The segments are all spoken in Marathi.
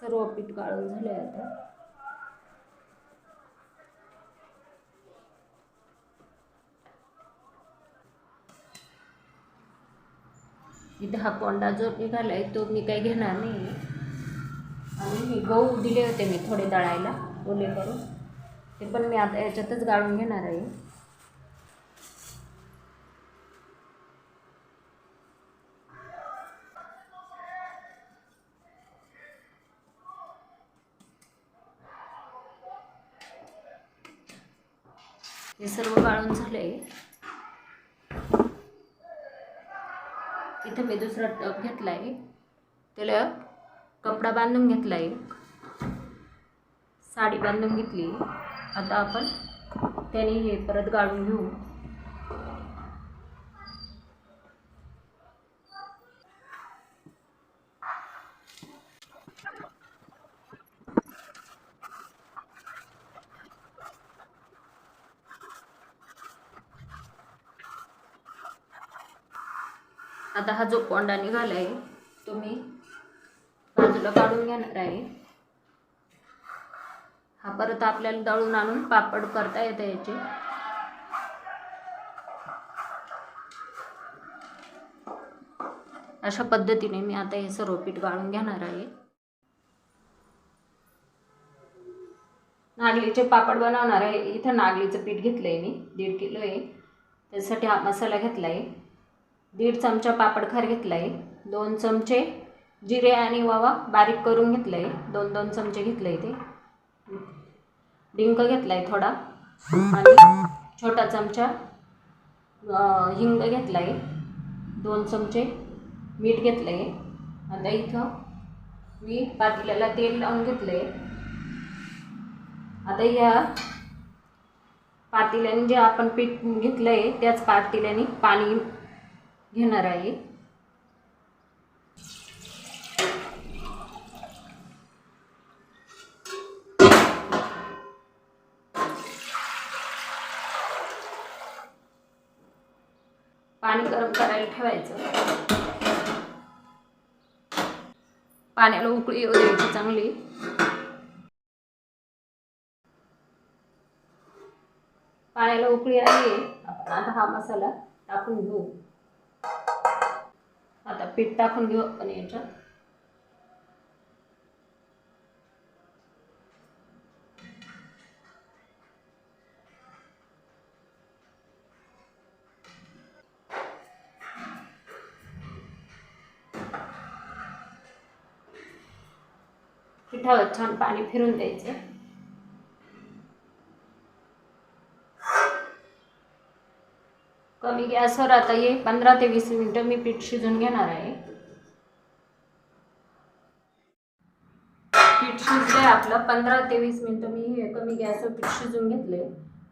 सर्व पीठ गाळून झाले आता. इथे हा कोंडा जो निघालाय तो मी काही घेणार नाही. आणि मी गहू दिले होते मी थोडे दळायला ओले करून. ते पण मी आता याच्यातच गाळून घेणार आहे. हे सर्व गाळून आहे इथं मी दुसरा टप घेतला आहे त्याला कपडा बांधून घेतला आहे साडी बांधून घेतली. आता आपण त्याने हे परत गाळून घेऊ. आता हा जो कोंडा निघाला आहे तो मी बाजूला काढून घेणार आहे. हा परत आपल्याला दळून आणून पापड करता येतं याचे. अशा पद्धतीने मी आता हे सर्व पीठ गाळून घेणार आहे. नागलीचे पापड बनवणार आहे. इथं नागलीचं पीठ घेतलं आहे मी. दीड किलो आहे. त्यासाठी हा मसाला घेतला आहे दीड चमचा पापडखार घेतला आहे दोन चमचे जिरे आणि वावा बारीक करून घेतलं आहे दोन दोन चमचे घेतले ते. डिंक घेतला आहे थोडा. आणि छोटा चमचा हिंग घेतला आहे दोन चमचे मीठ घेतलं आहे आता इथं मी पातेल्याला तेल लावून घेतलं आहे आता या पातेल्याने जे आपण पीठ घेतलं आहे त्याच पातेल्याने पाणी घेणार आहे. पाणी गरम करायला ठेवायचं. पाण्याला उकळी येऊ द्यायची चांगली. पाण्याला उकळी आली आपण आता हा मसाला टाकून घेऊ. पीठ टाकून घेऊ आपण याच्यात पिठावर छान पाणी फिरून द्यायचं मी गॅसवर आता हे पंधरा ते वीस मिनटं मी पीठ शिजून घेणार आहे. पीठ शिजले आपलं. पंधरा ते वीस मिनटं मी हे कमी गॅसवर पीठ शिजून घेतले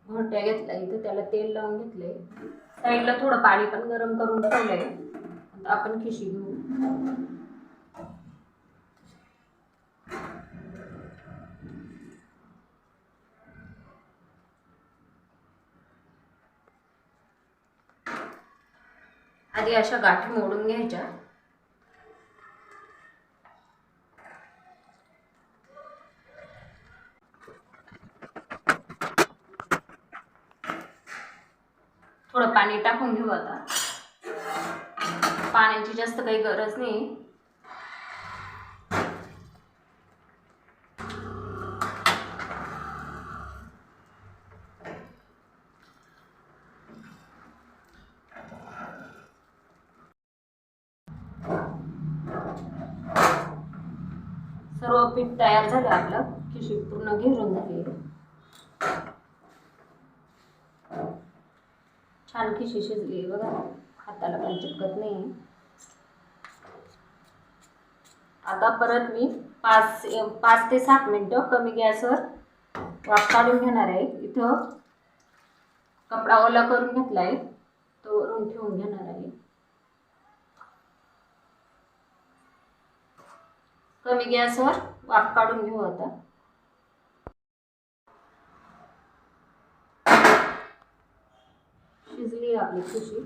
घोट्या घेतला इथं. त्याला तेल लावून घेतले साईडला थोडं पाणी पण गरम करून ठेवलंय. आपण खिशी घेऊ. आधी अशा गाठी मोडून घ्यायच्या. थोडं पाणी टाकून घेऊ आता. पाण्याची जास्त काही गरज नाही. सर्व पीठ तयार झालं आपलं. खिशी पूर्ण घेरून झाली छान खिशी शिजली आहे बघा. हाताला पण चिटकत नाही आता परत मी पाच पाच ते सात मिनटं कमी गॅसवर वाफ काढून घेणार आहे. इथं कपडा ओला करून घेतला आहे तो वरून ठेवून घेणार आहे. कमी गॅसवर वाफ काढून घेऊ आता. शिजली आपली पिशी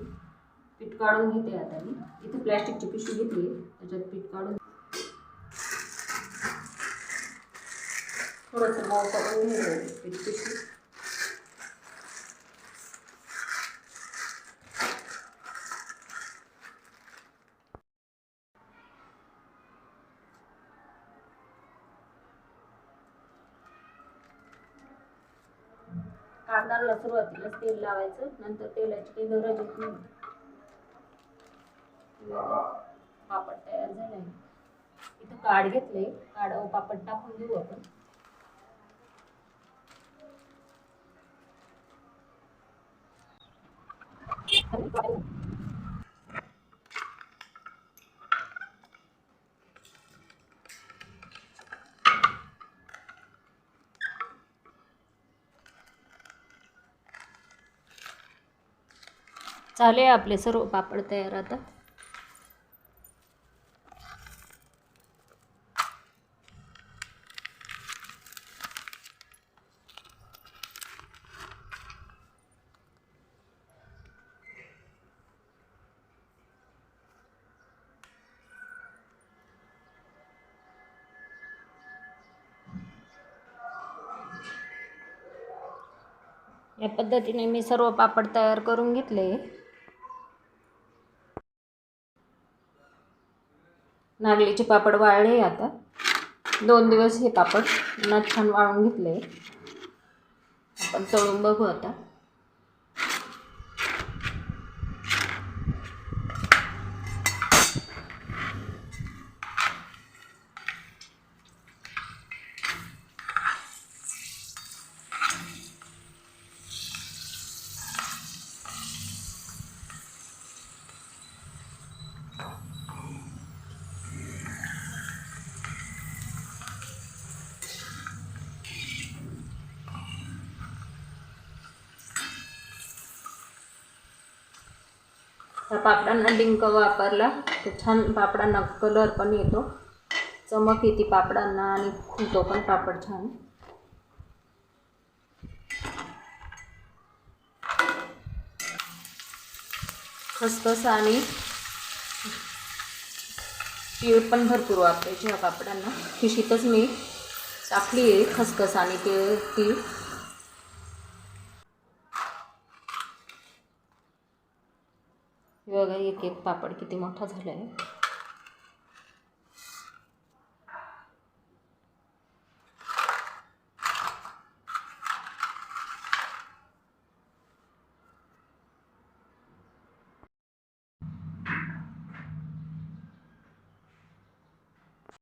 पीठ काढून घेते आता मी. इथे प्लॅस्टिकची पिशवी घेतली त्याच्यात पीठ काढून थोडंसं मऊ करून घेऊ पिशवी. कांदाला सुरुवातीलाच तेल लावायचं नंतर तेलाची काही गरज येत नाही. पापड तयार झालाय इथं काड घेतले काढ पापड टाकून देऊ आपण. झाले आपले सर्व पापड तयार आता. या पद्धतीने मी सर्व पापड तयार करून घेतले. नागलीचे पापड वाळले आता. दोन दिवस हे पापड उन्हात छान वाळून घेतले. आपण तळून बघू आता. त्या पापडांना डिंक वापरला. तर छान पापडांना कलर पण येतो. चमक येते पापडांना आणि खुलतो पण पापड छान. खसखस आणि तीळ पण भरपूर वापरायची ह्या पापडांना. खिशीतच मी टाकली आहे खसखस आणि ते तीळ. हे बघा एक एक पापड किती मोठा झाला आहे